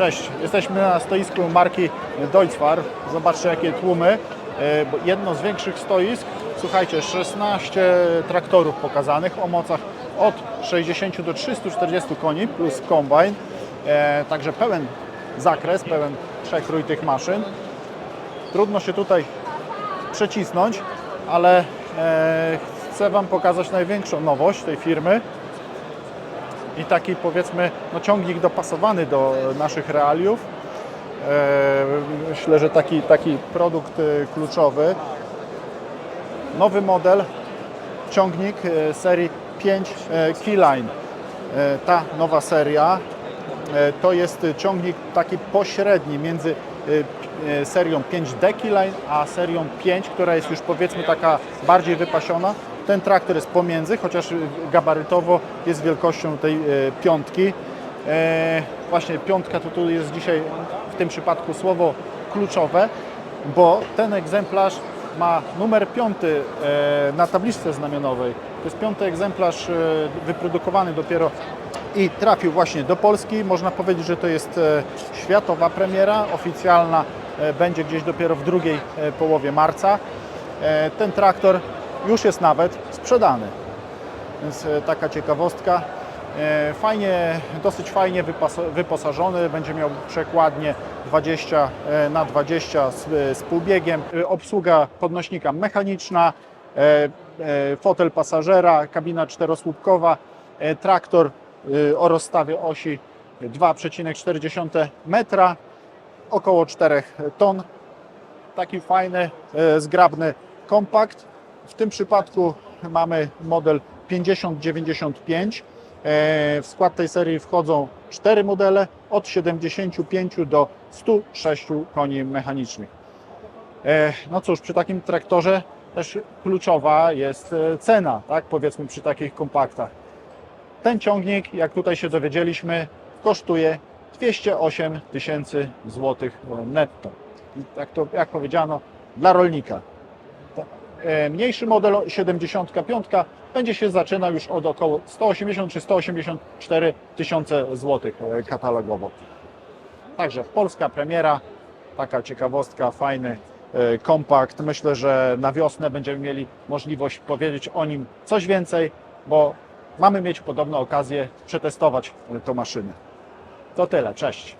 Cześć, jesteśmy na stoisku marki Deutzfar. Zobaczcie jakie tłumy. E, Jedno z większych stoisk. Słuchajcie, 16 traktorów pokazanych o mocach od 60 do 340 koni plus kombajn. E, Także pełen zakres, pełen przekrój tych maszyn. Trudno się tutaj przecisnąć, ale e, chcę Wam pokazać największą nowość tej firmy i taki powiedzmy no, ciągnik dopasowany do naszych realiów. E, myślę, że taki, taki produkt e, kluczowy. Nowy model, ciągnik e, serii 5 e, Keyline. Ta nowa seria to jest ciągnik taki pośredni między serią 5D Keyline a serią 5, która jest już powiedzmy taka bardziej wypasiona. Ten traktor jest pomiędzy, chociaż gabarytowo jest wielkością tej e, piątki. E, Właśnie piątka to tu jest dzisiaj w tym przypadku słowo kluczowe, bo ten egzemplarz ma numer piąty e, na tabliczce znamionowej. To jest piąty egzemplarz wyprodukowany dopiero i trafił właśnie do Polski. Można powiedzieć, że to jest światowa premiera, oficjalna będzie gdzieś dopiero w drugiej połowie marca. Ten traktor już jest nawet sprzedany. Więc e, taka ciekawostka. E, Fajnie, dosyć fajnie wyposażony, będzie miał przekładnię 20 e, na 20 z, z półbiegiem, obsługa podnośnika mechaniczna, fotel pasażera, kabina czterosłupkowa, traktor o rozstawie osi 2,4 metra, około 4 ton. Taki fajny, zgrabny kompakt. W tym przypadku mamy model 5095. E, W skład tej serii wchodzą cztery modele od 75 do 106 koni mechanicznych. E, No cóż, przy takim traktorze też kluczowa jest e, cena, tak? powiedzmy przy takich kompaktach. Ten ciągnik, jak tutaj się dowiedzieliśmy, kosztuje 208 tysięcy złotych netto. I Tak to, jak powiedziano, dla rolnika. E, Mniejszy model 75 będzie się zaczynał już od około 180 czy 184 tysiące złotych e, katalogowo. Także polska premiera, taka ciekawostka, fajny e, kompakt. Myślę, że na wiosnę będziemy mieli możliwość powiedzieć o nim coś więcej, bo mamy mieć podobno okazję przetestować tą maszynę. To tyle, cześć.